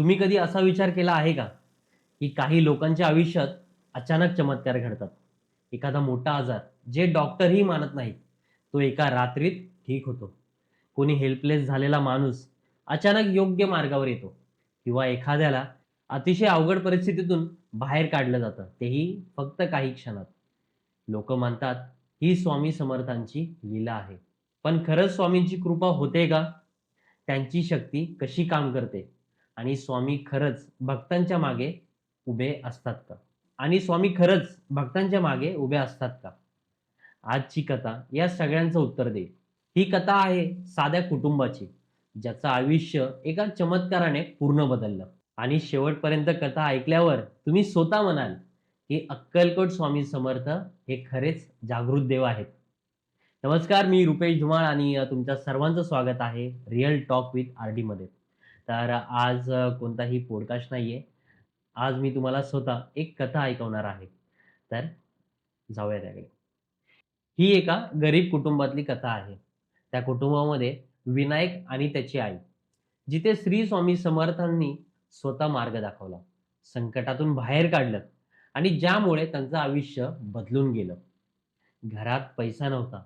तुम्ही कधी असा विचार केला आहे का? की काही लोकांच्या आयुष्यात अचानक चमत्कार घडतात. एखादा मोठा आजार जे डॉक्टरही मानत नाहीत तो एका रात्रीत ठीक होतो. कोणी हेल्पलेस झालेला माणूस अचानक योग्य मार्गावर येतो किंवा एखाद्याला अतिशय अवघड परिस्थितीतून बाहेर काढलं जातं तेही फक्त काही क्षणात. लोक मानतात ही स्वामी समर्थांची लीला आहे. पण खरंच स्वामींची कृपा होते का? त्यांची शक्ती कशी काम करते? आणि स्वामी खरंच भक्तांच्या मागे उभे असतात का? आणि स्वामी खरंच भक्तांच्या मागे उभे असतात का? आजची कथा या सगळ्यांचं उत्तर देईल ही कथा आहे साध्या कुटुंबाची ज्याचं आयुष्य एका चमत्काराने पूर्ण बदललं. आणि शेवटपर्यंत कथा ऐकल्यावर तुम्ही स्वतः म्हणाल की अक्कलकोट स्वामी समर्थ हे खरेच जागृत देव आहेत. नमस्कार मी रुपेश धुमाळ आणि तुमच्या सर्वांचं स्वागत आहे रिअल टॉक विथ आरमध्ये. तर आज कोणताही पॉडकास्ट आहे आज मी तुम्हाला स्वतः एक कथा ऐकवणार आहे. तर जाऊया त्याकडे ही एका गरीब कुटुंबातली कथा आहे. त्या कुटुंबामध्ये विनायक आणि त्याची आई जिथे श्री स्वामी समर्थांनी स्वतः मार्ग दाखवला. संकटातून बाहेर काढलं आणि ज्यामुळे त्यांचं आयुष्य बदलून गेलं. घरात पैसा नव्हता.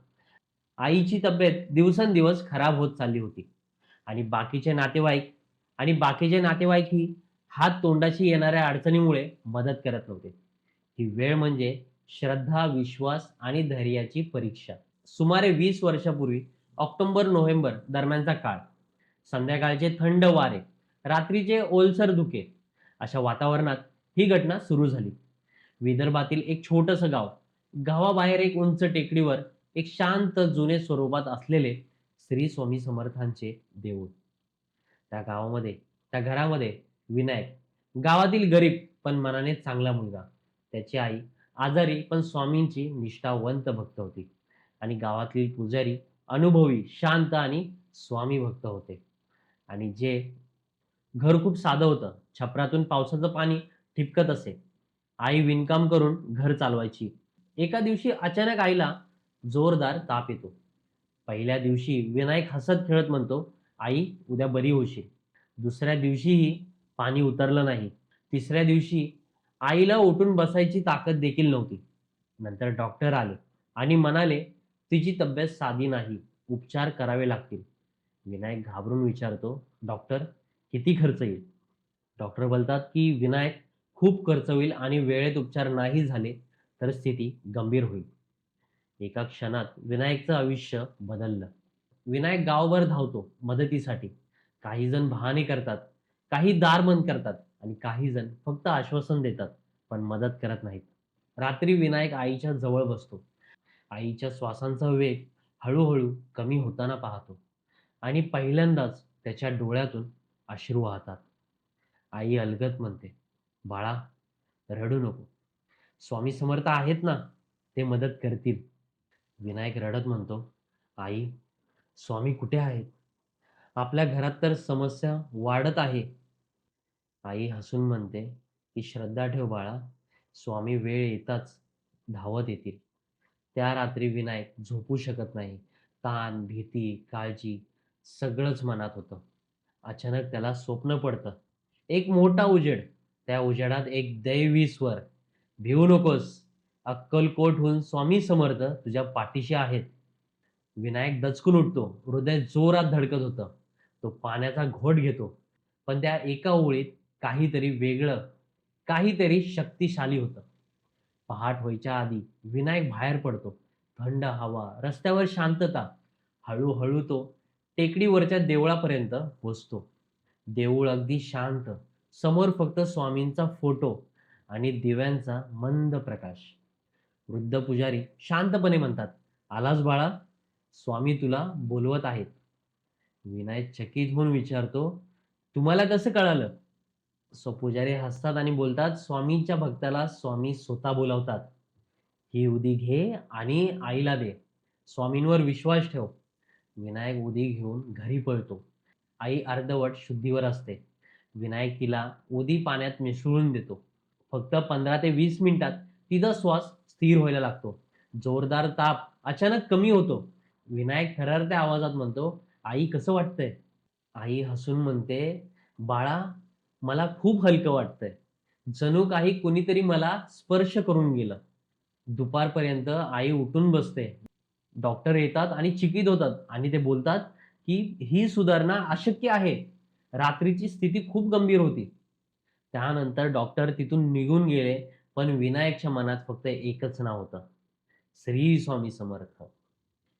आईची तब्येत दिवसेंदिवस खराब होत चालली होती. आणि बाकीचे नातेवाईक आणि बाकीचे नातेवाईक ही हात तोंडाशी येणाऱ्या अडचणीमुळे मदत करत नव्हते. ही वेळ म्हणजे श्रद्धा विश्वास आणि धैर्याची परीक्षा. सुमारे वीस वर्षापूर्वी ऑक्टोबर नोव्हेंबर दरम्यानचा काळ. संध्याकाळचे थंड वारे रात्रीचे ओलसर धुके अशा वातावरणात ही घटना सुरू झाली. विदर्भातील एक छोटंसं गाव गावाबाहेर एक उंच टेकडीवर एक शांत जुने स्वरूपात असलेले श्री स्वामी समर्थांचे देऊळ. त्या गावामध्ये त्या घरामध्ये विनायक. गावातील गरीब पण मनाने चांगला मुलगा. त्याची आई आजारी पण स्वामींची निष्ठावंत भक्त होती. आणि गावातील पुजारी अनुभवी शांत आणि स्वामी भक्त होते. आणि जे घर खूप साधं होतं. छपरातून पावसाचं पाणी ठिपकत असे. आई विणकाम करून घर चालवायची. एका दिवशी अचानक आईला जोरदार ताप येतो. पहिल्या दिवशी विनायक हसत खेळत म्हणतो आई उद्या बरी होशील. दुसऱ्या दिवशीही पाणी उतरलं नाही. तिसऱ्या दिवशी आईला उठून बसायची ताकद देखील नव्हती. नंतर डॉक्टर आले आणि म्हणाले तिची तब्येत साधी नाही. उपचार करावे लागतील. विनायक घाबरून विचारतो डॉक्टर किती खर्च येईल? डॉक्टर बोलतात की विनायक खूप खर्च होईल आणि वेळेत उपचार नाही झाले तर स्थिती गंभीर होईल. एका क्षणात विनायकचं आयुष्य बदललं. विनायक गावभर धावतो मदतीसाठी. काही जण बहाणे करतात काही दारबंद करतात आणि काही जण फक्त आश्वासन देतात पण मदत करत नाहीत. रात्री विनायक आईच्या जवळ बसतो. आईच्या श्वासांचा वेग हळूहळू कमी होताना पाहतो आणि पहिल्यांदाच त्याच्या डोळ्यातून अश्रू वाहतात. आई अलगत म्हणते बाळा रडू नको. स्वामी समर्थ आहेत ना ते मदत करतील. विनायक रडत म्हणतो आई स्वामी कुठे आहेत? आपल्या घरात तर समस्या वाढत आहे. आई हसून म्हणते की श्रद्धा ठेव बाळा. स्वामी वेळ येताच धावत येतील. त्या रात्री विनायक झोपू शकत नाही. ताण भीती काळजी सगळंच मनात होतं. अचानक त्याला स्वप्न पडतं. एक मोठा उजेड. त्या उजेडात एक दैवी स्वर भिवू नकोस अक्कलकोटहून स्वामी समर्थ तुझ्या पाठीशी आहेत. विनायक दचकून उठतो. हृदय जोरात धडकत होतं. तो पाण्याचा घोट घेतो. पण त्या एका ओळीत काहीतरी वेगळं काहीतरी शक्तिशाली होतं. पहाट व्हायच्या आधी विनायक बाहेर पडतो. थंड हवा रस्त्यावर शांतता. हळूहळू तो टेकडीवरच्या देवळापर्यंत पोचतो. देऊळ अगदी शांत. समोर फक्त स्वामींचा फोटो आणि दिव्यांचा मंद प्रकाश. वृद्ध पुजारी शांतपणे म्हणतात आलाच बाळा स्वामी तुला बोलवत आहेत. विनायक चकित होऊन विचारतो तुम्हाला कसं कळालं? स्वपुजारी पुजारी हसतात आणि बोलतात स्वामींच्या भक्ताला स्वामी स्वतः बोलावतात. ही उदी घे आणि आईला दे. स्वामींवर विश्वास ठेव. विनायक उदी घेऊन घरी पळतो. आई अर्धवट शुद्धीवर असते. विनायक तिला उदी पाण्यात मिसळून देतो. फक्त पंधरा ते वीस मिनिटात तिचा श्वास स्थिर व्हायला लागतो. जोरदार ताप अचानक कमी होतो. विनायक थरारत्या आवाजात म्हणतो आई कसं वाटतंय? आई हसून म्हणते बाळा मला खूप हलकं वाटतंय. जणू काही कोणीतरी मला स्पर्श करून गेलं. दुपारपर्यंत आई उठून बसते. डॉक्टर येतात आणि चिकित होतात आणि ते बोलतात की ही सुधारणा अशक्य आहे. रात्रीची स्थिती खूप गंभीर होती. त्यानंतर डॉक्टर तिथून निघून गेले पण विनायकच्या मनात फक्त एकच नाव होतं. श्री स्वामी समर्थ.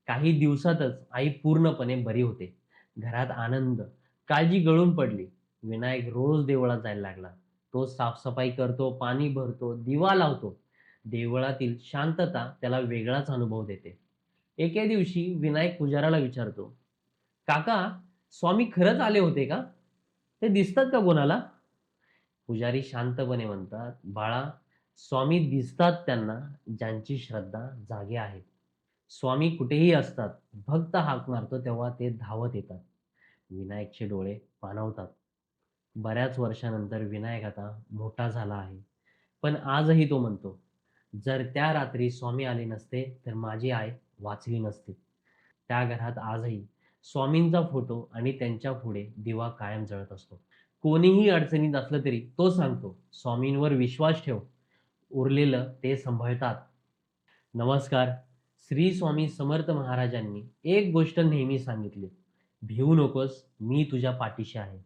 काही दिवसातच आई पूर्णपणे बरी होते. घरात आनंद काळजी गळून पडली. विनायक रोज देवळात जायला लागला. तो साफसफाई करतो पाणी भरतो दिवा लावतो. देवळातील शांतता त्याला वेगळाच अनुभव देते. एके दिवशी विनायक पुजाराला विचारतो काका स्वामी खरंच आले होते का? ते दिसतात का कोणाला? पुजारी शांतपणे म्हणतात बाळा स्वामी दिसतात त्यांना ज्यांची श्रद्धा जागे आहे. स्वामी कुठेही असतात भक्त हाक मारतो तेव्हा ते धावत येतात. विनायकचे डोळे पाणवतात बऱ्याच वर्षानंतर विनायक आता मोठा झाला आहे. पण आजही तो म्हणतो जर त्या रात्री स्वामी आले नसते तर माझी आई वाचली नसती. त्या घरात आजही स्वामींचा फोटो आणि त्यांच्या पुढे दिवा कायम जळत असतो. कोणीही अडचणीत असलं तरी तो सांगतो स्वामींवर विश्वास ठेव. उरलेलं ते सांभाळतात. नमस्कार. श्री स्वामी समर्थ महाराजांनी एक गोष्ट नेहमी सांगितली. भिवू नकोस मी तुझ्या पाठीशी आहे.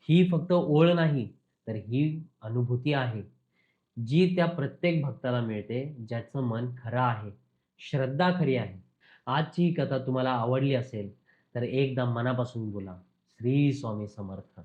ही फक्त ओळ नाही तर ही अनुभूती आहे. जी त्या प्रत्येक भक्ताला मिळते ज्याचं मन खरं आहे श्रद्धा खरी आहे. आजची ही कथा तुम्हाला आवडली असेल तर एकदा मनापासून बोला. श्री स्वामी समर्थ.